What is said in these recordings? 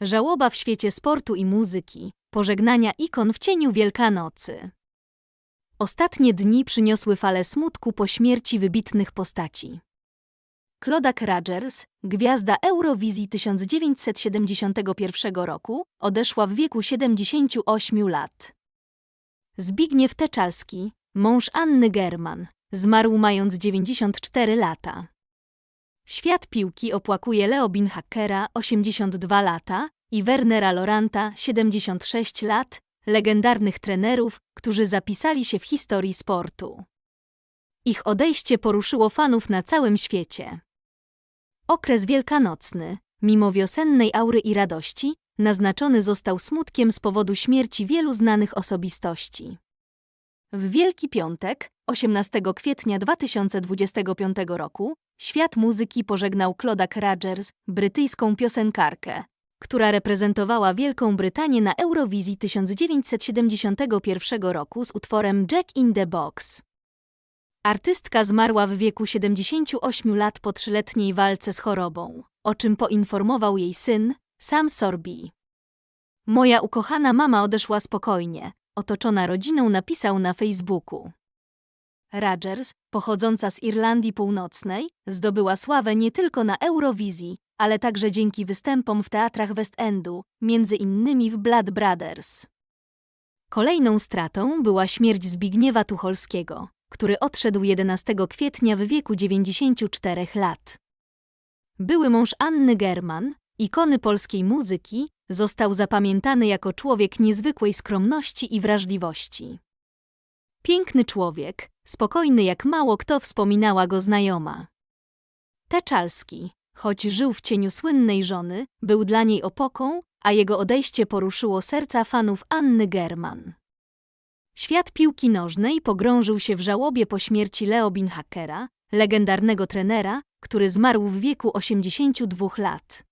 Żałoba w świecie sportu i muzyki, pożegnania ikon w cieniu Wielkanocy. Ostatnie dni przyniosły falę smutku po śmierci wybitnych postaci. Klodak Rogers, gwiazda Eurowizji 1971 roku, odeszła w wieku 78 lat. Zbigniew Teczalski, mąż Anny German, zmarł mając 94 lata. Świat piłki opłakuje Leo Binhackera, 82 lata, i Wernera Loranta, 76 lat, legendarnych trenerów, którzy zapisali się w historii sportu. Ich odejście poruszyło fanów na całym świecie. Okres wielkanocny, mimo wiosennej aury i radości, naznaczony został smutkiem z powodu śmierci wielu znanych osobistości. W Wielki Piątek, 18 kwietnia 2025 roku, świat muzyki pożegnał Klodak Rogers, brytyjską piosenkarkę, która reprezentowała Wielką Brytanię na Eurowizji 1971 roku z utworem Jack in the Box. Artystka zmarła w wieku 78 lat po trzyletniej walce z chorobą, o czym poinformował jej syn, Sam Sorbi. Moja ukochana mama odeszła spokojnie, otoczona rodziną napisał na Facebooku. Rogers, pochodząca z Irlandii Północnej, zdobyła sławę nie tylko na Eurowizji, ale także dzięki występom w teatrach West Endu, między innymi w Blood Brothers. Kolejną stratą była śmierć Zbigniewa Tucholskiego, który odszedł 11 kwietnia w wieku 94 lat. Były mąż Anny German, ikony polskiej muzyki, został zapamiętany jako człowiek niezwykłej skromności i wrażliwości. Piękny człowiek, spokojny jak mało kto wspominała go znajoma. Teczalski, choć żył w cieniu słynnej żony, był dla niej opoką, a jego odejście poruszyło serca fanów Anny German. Świat piłki nożnej pogrążył się w żałobie po śmierci Leo Binhackera, legendarnego trenera, który zmarł w wieku 82 lat.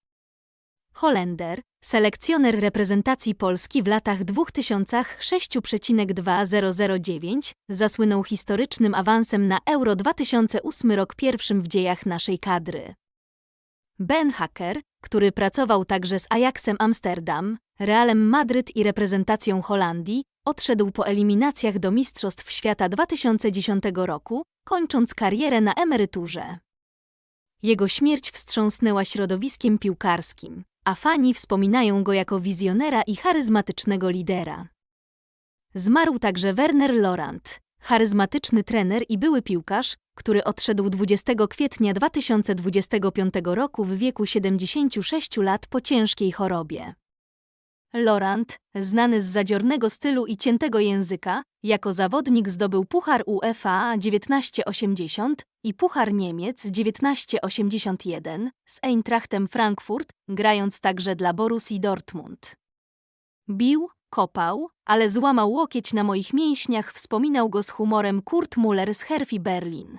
Holender, selekcjoner reprezentacji Polski w latach 2006,2009, zasłynął historycznym awansem na Euro 2008 rok pierwszym w dziejach naszej kadry. Ben Hacker, który pracował także z Ajaxem Amsterdam, Realem Madryt i reprezentacją Holandii, odszedł po eliminacjach do Mistrzostw Świata 2010 roku, kończąc karierę na emeryturze. Jego śmierć wstrząsnęła środowiskiem piłkarskim, a fani wspominają go jako wizjonera i charyzmatycznego lidera. Zmarł także Werner Lorant, charyzmatyczny trener i były piłkarz, który odszedł 20 kwietnia 2025 roku w wieku 76 lat po ciężkiej chorobie. Lorant, znany z zadziornego stylu i ciętego języka, jako zawodnik zdobył Puchar UEFA 1980 i Puchar Niemiec 1981 z Eintrachtem Frankfurt, grając także dla Borussii Dortmund. Bił, kopał, ale złamał łokieć na moich mięśniach, wspominał go z humorem Kurt Müller z Herfi Berlin.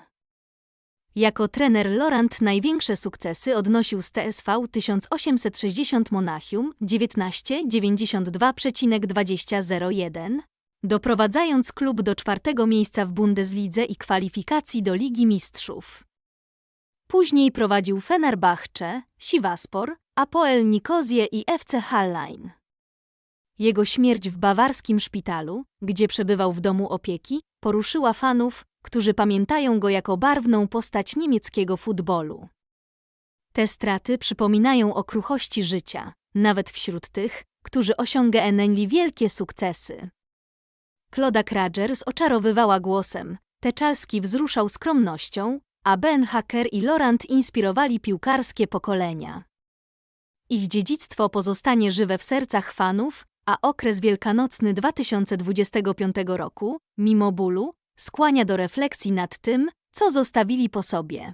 Jako trener Lorant największe sukcesy odnosił z TSV 1860 Monachium 1992,2001, doprowadzając klub do czwartego miejsca w Bundeslidze i kwalifikacji do Ligi Mistrzów. Później prowadził Fenerbahce, Sivaspor, Apoel Nikozję i FC Hallein. Jego śmierć w bawarskim szpitalu, gdzie przebywał w domu opieki, poruszyła fanów, którzy pamiętają go jako barwną postać niemieckiego futbolu. Te straty przypominają o kruchości życia, nawet wśród tych, którzy osiągnęli wielkie sukcesy. Klodak Rogers oczarowywała głosem, Teczalski wzruszał skromnością, a Ben Hacker i Lorant inspirowali piłkarskie pokolenia. Ich dziedzictwo pozostanie żywe w sercach fanów, a okres wielkanocny 2025 roku, mimo bólu, skłania do refleksji nad tym, co zostawili po sobie.